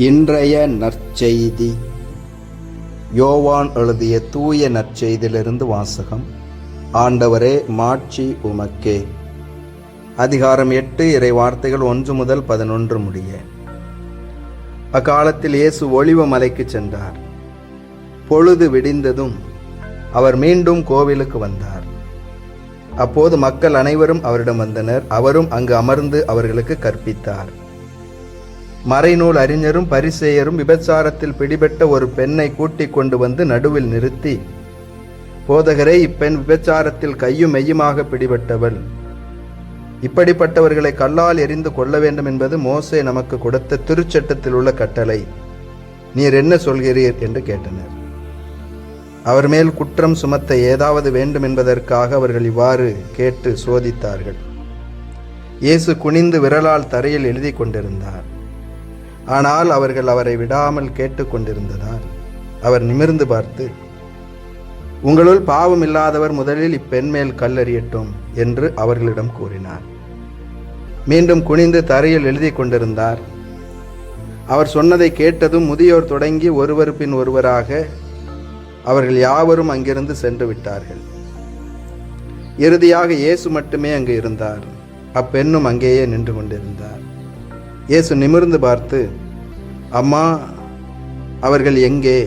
இன்றைய நற்செய்தி. யோவான் எழுதிய தூய நற்செய்தியிலிருந்து வாசகம். ஆண்டவரே மாட்சி உமக்கே. அதிகாரம் எட்டு இறை வார்த்தைகள் ஒன்று முதல் பதினொன்று முடிய. அக்காலத்தில் இயேசு ஒளிவ மலைக்கு சென்றார். பொழுது விடிந்ததும் அவர் மீண்டும் கோவிலுக்கு வந்தார். அப்போது மக்கள் அனைவரும் அவரிடம் வந்தனர். அவரும் அங்கு அமர்ந்து அவர்களுக்கு கற்பித்தார். மறைநூல் அறிஞரும் பரிசேயரும் விபச்சாரத்தில் பிடிபட்ட ஒரு பெண்ணை கூட்டிக் கொண்டு வந்து நடுவில் நிறுத்தி. போதகரே இப்பெண் விபச்சாரத்தில் கையும் மெய்யுமாக பிடிபட்டவள். இப்படிப்பட்டவர்களை கல்லால் எறிந்து கொள்ள வேண்டும் என்பது மோசே நமக்கு கொடுத்த திருச்சட்டத்தில் உள்ள கட்டளை. நீர் என்ன சொல்கிறீர்? என்று கேட்டனர். அவர் மேல் குற்றம் சுமத்த ஏதாவது வேண்டும் என்பதற்காக அவர்கள் இவ்வாறு கேட்டு சோதித்தார்கள். இயேசு குனிந்து விரலால் தரையில் எழுதி கொண்டிருந்தார். ஆனால் அவர்கள் அவரை விடாமல் கேட்டுக்கொண்டிருந்ததால் அவர் நிமிர்ந்து பார்த்து உங்களுள் பாவம் இல்லாதவர் முதலில் இப்பெண் மேல் கல்லறியட்டும் என்று அவர்களிடம் கூறினார். மீண்டும் குனிந்து தரையில் எழுதி கொண்டிருந்தார். அவர் சொன்னதை கேட்டதும் முதியோர் தொடங்கி ஒருவர் பின் ஒருவராக அவர்கள் யாவரும் அங்கிருந்து சென்று விட்டார்கள். இறுதியாக இயேசு மட்டுமே அங்கு இருந்தார். அப்பெண்ணும் அங்கேயே நின்று கொண்டிருந்தார். இயேசு நிமிர்ந்து பார்த்து அம்மா அவர்கள் எங்கே?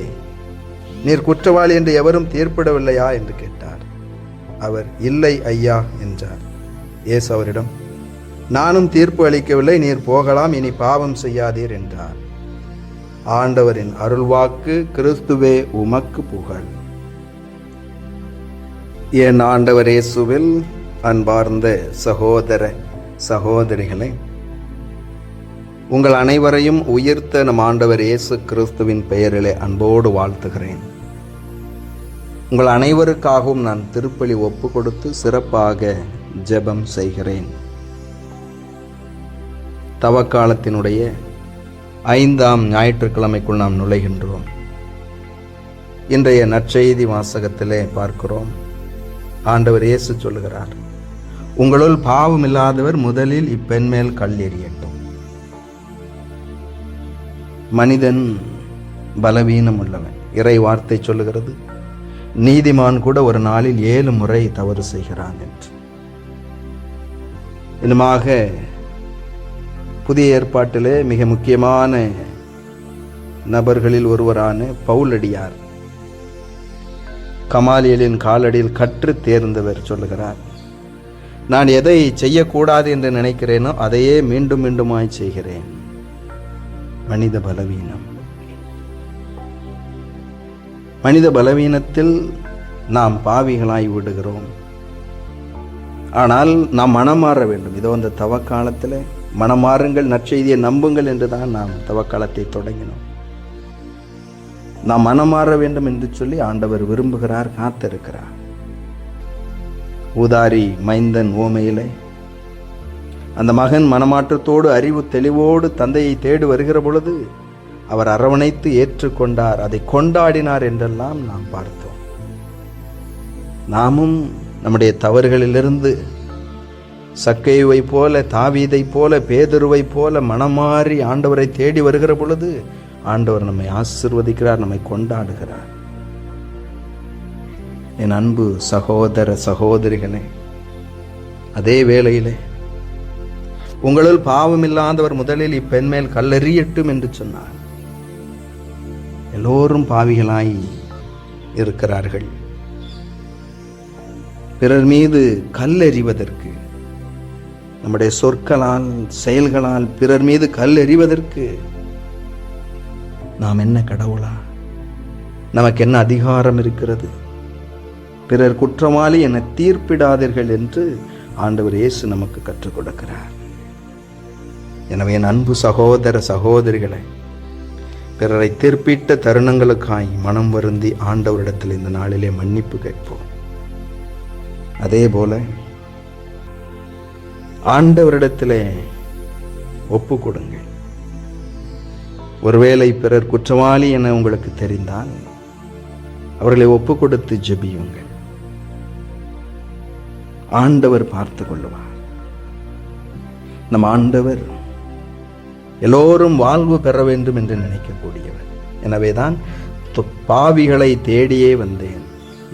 நீர் குற்றவாளி என்று எவரும் தீர்ப்பிடவில்லையா? என்று கேட்டார். அவர் இல்லை ஐயா என்றார். இயேசு அவரிடம் நானும் தீர்ப்பு அளிக்கவில்லை நீர் போகலாம் இனி பாவம் செய்யாதீர் என்றார். ஆண்டவரின் அருள்வாக்கு கிறிஸ்துவே உமக்கு புகழ். என் ஆண்டவர் இயேசுவில் அன்பார்ந்த சகோதர சகோதரிகளை உங்கள் அனைவரையும் உயிர்த்த நம் ஆண்டவர் இயேசு கிறிஸ்துவின் பெயரிலே அன்போடு வாழ்த்துகிறேன். உங்கள் அனைவருக்காகவும் நான் திருப்பலி ஒப்பு கொடுத்து சிறப்பாக ஜெபம் செய்கிறேன். தவக்காலத்தினுடைய ஐந்தாம் ஞாயிற்றுக்கிழமைக்குள் நாம் நுழைகின்றோம். இன்றைய நற்செய்தி வாசகத்திலே பார்க்கிறோம். ஆண்டவர் இயேசு சொல்லுகிறார் உங்களுள் பாவம் இல்லாதவர் முதலில் இப்பெண் மேல் கல் எறியட்டும். மனிதன் பலவீனம் உள்ளவன் இறை வார்த்தை சொல்லுகிறது நீதிமான் கூட ஒரு நாளில் ஏழு முறை தவறு செய்கிறான் என்று. இன்னுமாக புதிய ஏற்பாட்டிலே மிக முக்கியமான நபர்களில் ஒருவரான பவுலடியார் கமாலியலின் காலடியில் கற்று தேர்ந்தவர் சொல்லுகிறார் நான் எதை செய்யக்கூடாது என்று நினைக்கிறேனோ அதையே மீண்டும் மீண்டுமாய் செய்கிறேன். மனித பலவீனம். மனித பலவீனத்தில் நாம் பாவிகளாய் விடுகிறோம். ஆனால் நாம் மனம் மாற வேண்டும். இதோ அந்த தவக்காலத்தில் மனமாறுங்கள் நற்செய்தியை நம்புங்கள் என்று தான் நாம் தவக்காலத்தை தொடங்கினோம். நாம் மனமாற வேண்டும் என்று சொல்லி ஆண்டவர் விரும்புகிறார் காத்திருக்கிறார். உதாரி மைந்தன் ஓமையிலே அந்த மகன் மனமாற்றத்தோடு அறிவு தெளிவோடு தந்தையை தேடி வருகிற பொழுது அவர் அரவணைத்து ஏற்றுக்கொண்டார். அதை கொண்டாடினார் என்றெல்லாம் நாம் பார்த்தோம். நாமும் நம்முடைய தவறுகளிலிருந்து சக்கையுவை போல தாவீதை போல பேதருவை போல மனமாறி ஆண்டவரை தேடி வருகிற பொழுது ஆண்டவர் நம்மை ஆசிர்வதிக்கிறார் நம்மை கொண்டாடுகிறார். என் அன்பு சகோதர சகோதரிகளே அதே வேளையிலே உங்களுள் பாவமில்லாதவர் முதலில் இப்பெண்மேல் கல்லெறியட்டும் என்று சொன்னார். எல்லோரும் பாவிகளாய் இருக்கிறார்கள். பிறர் மீது கல்லெறிவதற்கு நம்முடைய சொற்களால் செயல்களால் பிறர் மீது கல் எறிவதற்கு நாம் என்ன கடவுளா? நமக்கு என்ன அதிகாரம் இருக்கிறது? பிறர் குற்றவாளி என தீர்ப்பிடாதீர்கள் என்று ஆண்டவர் இயேசு நமக்கு கற்றுக் கொடுக்கிறார். எனவே என் அன்பு சகோதர சகோதரிகளை பிறரை தீர்ப்பிட்ட தருணங்களுக்காய் மனம் வருந்தி ஆண்டவரிடத்தில் இந்த நாளிலே மன்னிப்பு கேட்போம். அதே போல ஆண்டவரிடத்திலே ஒப்பு கொடுங்கள். ஒருவேளை பிறர் குற்றவாளி என உங்களுக்கு தெரிந்தால் அவர்களை ஒப்பு கொடுத்து ஜெபியுங்கள். ஆண்டவர் பார்த்து கொள்ளுவார். நம் ஆண்டவர் எல்லோரும் வாழ்வு பெற வேண்டும் என்று நினைக்கக்கூடியவர் எனவே தான் பாவிகளை தேடியே வந்தேன்.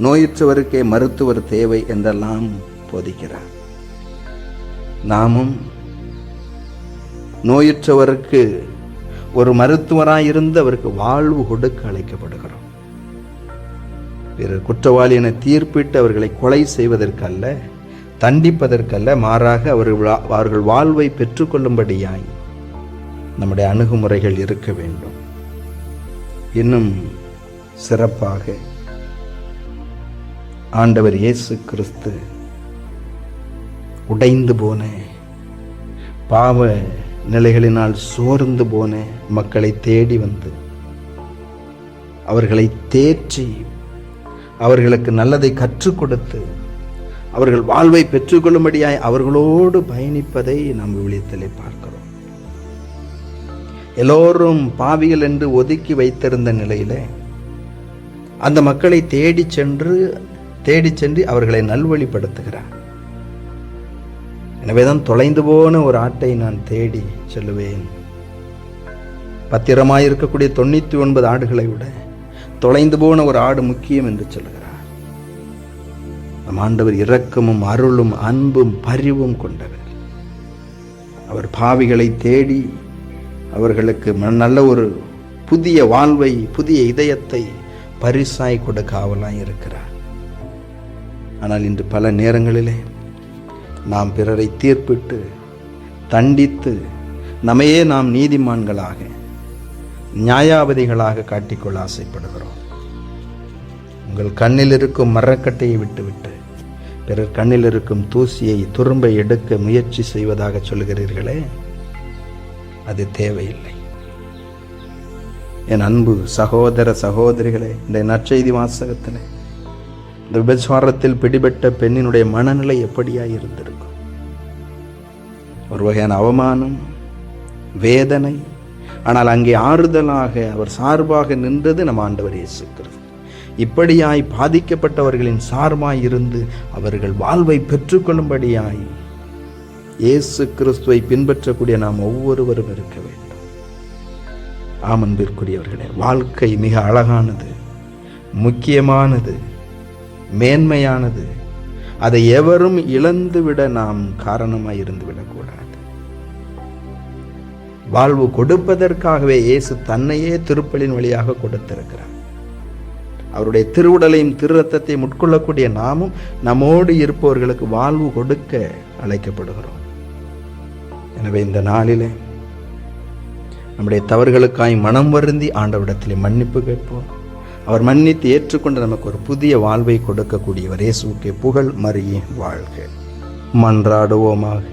நோயுற்றவருக்கே மருத்துவர் தேவை என்றெல்லாம் போதிக்கிறார். நாமும் நோயுற்றவருக்கு ஒரு மருத்துவராயிருந்து அவருக்கு வாழ்வு கொடுக்க அழைக்கப்படுகிறோம். பிறர் குற்றவாளி என தீர்ப்பிட்டு அவர்களை கொலை செய்வதற்கல்ல தண்டிப்பதற்கல்ல மாறாக அவர்கள் அவர்கள் வாழ்வை பெற்றுக்கொள்ளும்படியாய் நம்முடைய அணுகுமுறைகள் இருக்க வேண்டும். இன்னும் சிறப்பாக ஆண்டவர் இயேசு கிறிஸ்து உடைந்து போன பாவ நிலைகளினால் சோர்ந்து போன மக்களை தேடி வந்து அவர்களை தேற்றி அவர்களுக்கு நல்லதை கற்றுக் கொடுத்து அவர்கள் வாழ்வை பெற்றுக்கொள்ளும்படியாய் அவர்களோடு பயணிப்பதை நாம் விழித்தலை பார்க்கிறோம். எல்லோரும் பாவிகள் என்று ஒதுக்கி வைத்திருந்த நிலையிலே அந்த மக்களை தேடி சென்று தேடி சென்று அவர்களை நல்வழிப்படுத்துகிறார். எனவேதான் தொலைந்து போன ஒரு ஆட்டை நான் தேடி செல்லுவேன். பத்திரமாய் இருக்கக்கூடிய தொண்ணூத்தி ஒன்பது ஆடுகளை விட தொலைந்து போன ஒரு ஆடு முக்கியம் என்று சொல்லுகிறார். நம் ஆண்டவர் இரக்கமும் அருளும் அன்பும் பரிவும் கொண்டவர். அவர் பாவிகளை தேடி அவர்களுக்கு நல்ல ஒரு புதிய வாழ்வை புதிய இதயத்தை பரிசாய் கொடுக்க ஆவலாய் இருக்கிறார். ஆனால் இன்று பல நேரங்களிலே நாம் பிறரை தீர்ப்பிட்டு தண்டித்து நம்மையே நாம் நீதிமான்களாக நியாயாபதிகளாக காட்டிக்கொள்ள ஆசைப்படுகிறோம். உங்கள் கண்ணில் இருக்கும் மரக்கட்டையை விட்டுவிட்டு பிறர் கண்ணில் இருக்கும் தூசியை துரும்பை எடுக்க முயற்சி செய்வதாக சொல்கிறீர்களே அது தேவையில்லை. என் அன்பு சகோதர சகோதரிகளே இந்த நற்செய்தி வாசகத்தில் இந்த விபச்சாரத்தில் பிடிபட்ட பெண்ணினுடைய மனநிலை எப்படியாக இருந்திருக்கும்? ஒரு வகையான அவமானம் வேதனை ஆனால் அங்கே ஆறுதலாக அவர் சார்பாக நின்றது நம் ஆண்டவர் இயேசுக்கிறது இப்படியாய் பாதிக்கப்பட்டவர்களின் சார்பாய் இருந்து அவர்கள் வாழ்வை பெற்றுக்கொள்ளும்படியாய் இயேசு கிறிஸ்துவை பின்பற்றக்கூடிய நாம் ஒவ்வொருவரும் இருக்க வேண்டும். ஆமன்பிற்குரியவர்களே வாழ்க்கை மிக அழகானது முக்கியமானது மேன்மையானது. அதை எவரும் இழந்துவிட நாம் காரணமாய் இருந்து விடக்கூடாது வாழ்வு கொடுப்பதற்காகவே இயேசு தன்னையே திருப்பலின் வழியாக கொடுத்திருக்கிறார். அவருடைய திருவுடலையும் திருரத்தத்தையும் உட்கொள்ளக்கூடிய நாமும் நம்மோடு இருப்பவர்களுக்கு வாழ்வு கொடுக்க அழைக்கப்படுகிறோம். எனவே இந்த நாளிலே நம்முடைய தவறுகளுக்காய் மனம் வருந்தி ஆண்டவரிடத்திலே மன்னிப்பு கேட்போம். அவர் மன்னித்து ஏற்றுக்கொண்டு நமக்கு ஒரு புதிய வாழ்வை கொடுக்கக்கூடியவர் இயேசுக்கு புகழ் மறியே வாழ்க. மன்றாடுவோமாக.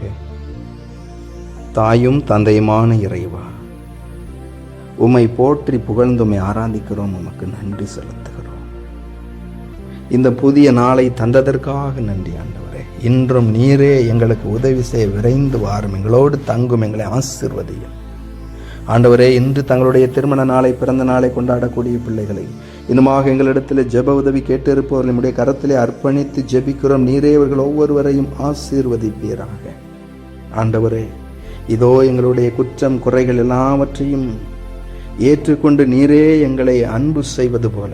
தாயும் தந்தையுமான இறைவா உம்மை போற்றி புகழ்ந்துமை ஆராதிக்கிறோம் உமக்கு நன்றி செலுத்துகிறோம். இந்த புதிய நாளை தந்ததற்காக நன்றி ஆண்டவர். இன்றும் நீரே எங்களுக்கு உதவி செய்ய விரைந்து வாரும். எங்களோடு தங்கும் எங்களை ஆசிர்வதியும். ஆண்டவரே இன்று தங்களுடைய திருமண நாளை பிறந்த நாளை கொண்டாடக்கூடிய பிள்ளைகளை இன்னுமாக எங்களிடத்தில் ஜெப உதவி கேட்டிருப்பவர்கள் நம்முடைய கரத்திலே அர்ப்பணித்து ஜெபிக்கிறோம். நீரே இவர்கள் ஒவ்வொருவரையும் ஆசீர்வதிப்பீராக. ஆண்டவரே இதோ எங்களுடைய குற்றம் குறைகள் எல்லாவற்றையும் ஏற்றுக்கொண்டு நீரே எங்களை அன்பு செய்வது போல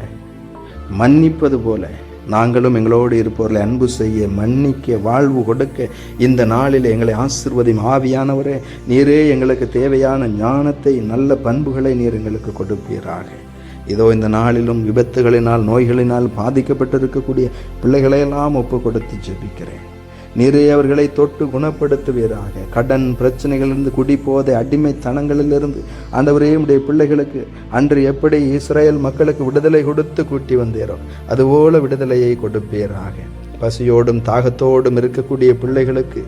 மன்னிப்பது போல நாங்களும் எங்களோடு இருப்பவர்களை அன்பு செய்ய மன்னிக்க வாழ்வு கொடுக்க இந்த நாளில் எங்களை ஆசிர்வதியும் ஆவியானவரே. நீரே எங்களுக்கு தேவையான ஞானத்தை நல்ல பண்புகளை நீர் எங்களுக்கு கொடுப்பீராக. இதோ இந்த நாளிலும் விபத்துகளினால் நோய்களினால் பாதிக்கப்பட்டிருக்கக்கூடிய பிள்ளைகளையெல்லாம் ஒப்பு கொடுத்து ஜெபிக்கிறேன். நிறையவர்களை அவர்களை தொட்டு குணப்படுத்துவீராக. கடன் பிரச்சனைகளிலிருந்து குடிப்போதை அடிமைத்தனங்களிலிருந்து ஆண்டவரே உடைய பிள்ளைகளுக்கு அன்று எப்படி இஸ்ரேல் மக்களுக்கு விடுதலை கொடுத்து கூட்டி வந்தீரோ அதுபோல விடுதலையை கொடுப்பீராக. பசியோடும் தாகத்தோடும் இருக்கக்கூடிய பிள்ளைகளுக்கு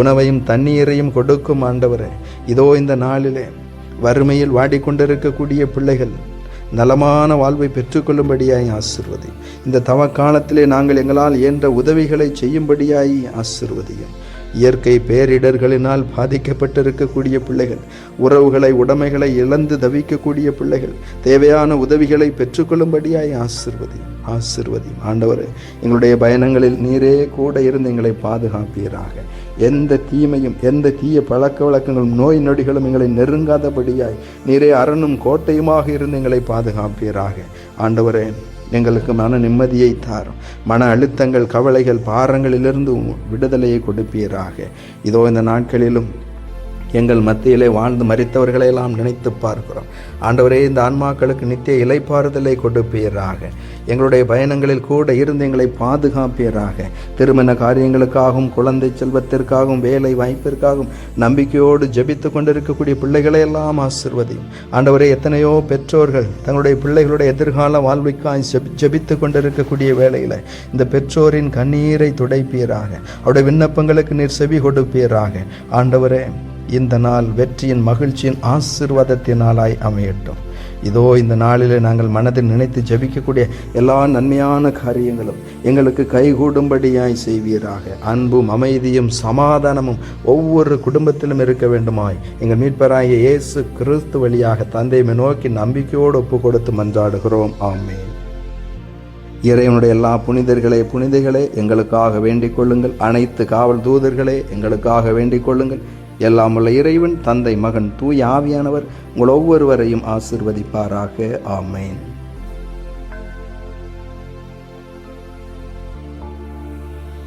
உணவையும் தண்ணீரையும் கொடுக்கும் ஆண்டவரே. இதோ இந்த நாளிலே வறுமையில் வாடிக்கொண்டிருக்கக்கூடிய பிள்ளைகள் நலமான வாழ்வை பெற்றுக்கொள்ளும்படியாய் ஆசிர்வதி. இந்த தவ காலத்திலே நாங்கள் எங்களால் இயன்ற உதவிகளை செய்யும்படியாய் ஆசிர்வதியும். இயற்கை பேரிடர்களினால் பாதிக்கப்பட்டிருக்கக்கூடிய பிள்ளைகள் உறவுகளை உடைமைகளை இழந்து தவிக்கக்கூடிய பிள்ளைகள் தேவையான உதவிகளை பெற்றுக்கொள்ளும்படியாய் ஆசிர்வதி. ஆசிர்வதி. ஆண்டவர் எங்களுடைய பயணங்களில் நீரே கூட இருந்து எங்களை பாதுகாப்பீராக. எந்த தீமையும் எந்த தீய பழக்க வழக்கங்களும் நோய் நொடிகளும் எங்களை நெருங்காதபடியாய் நிறைய அரணும் கோட்டையுமாக இருந்து எங்களை பாதுகாப்பீராக. ஆண்டவரே எங்களுக்கு மன நிம்மதியை தாரும். மன அழுத்தங்கள் கவலைகள் பாரங்களிலிருந்து விடுதலையை கொடுப்பீராக. இதோ இந்த நாட்களிலும் எங்கள் மத்தியிலே வாழ்ந்து மறித்தவர்களை எல்லாம் நினைத்து பார்க்கிறோம். ஆண்டவரே இந்த ஆன்மாக்களுக்கு நித்திய இலைப்பாறுதலை கொடுப்பீராக. எங்களுடைய பயணங்களில் கூட இருந்து எங்களை பாதுகாப்பீராக. திருமண காரியங்களுக்காகவும் குழந்தை செல்வத்திற்காகவும் வேலை வாய்ப்பிற்காகவும் நம்பிக்கையோடு ஜபித்து கொண்டிருக்கக்கூடிய பிள்ளைகளை எல்லாம் ஆசிர்வதியும். ஆண்டவரே எத்தனையோ பெற்றோர்கள் தங்களுடைய பிள்ளைகளுடைய எதிர்கால வாழ்விக்காய் ஜபித்து கொண்டிருக்கக்கூடிய வேளையில் இந்த பெற்றோரின் கண்ணீரை துடைப்பீராக. அவருடைய விண்ணப்பங்களுக்கு நீர் செவி கொடுப்பீராக. ஆண்டவரே இந்த நாள் வெற்றியின் மகிழ்ச்சியின் ஆசிர்வாதத்தினாலாய் அமையட்டும். இதோ இந்த நாளிலே நாங்கள் மனதில் நினைத்து ஜெபிக்கக்கூடிய எல்லா நன்மையான காரியங்களும் எங்களுக்கு கைகூடும்படியாய் செய்வீராக. அன்பும் அமைதியும் சமாதானமும் ஒவ்வொரு குடும்பத்திலும் இருக்க வேண்டுமாய். எங்கள் மீட்பராகிய இயேசு கிறிஸ்து வழியாக தந்தையை நோக்கி நம்பிக்கையோடு ஒப்பு கொடுத்து மன்றாடுகிறோம். ஆமே இறைவனுடைய எல்லா புனிதர்களே புனிதைகளே எங்களுக்காக வேண்டிக் கொள்ளுங்கள். அனைத்து காவல் தூதர்களே எங்களுக்காக வேண்டிக் கொள்ளுங்கள். எல்லாம் உள்ள இறைவன் தந்தை மகன் தூய் ஆவியானவர் உங்கள் ஒவ்வொருவரையும் ஆசிர்வதிப்பாராக. ஆமேன்.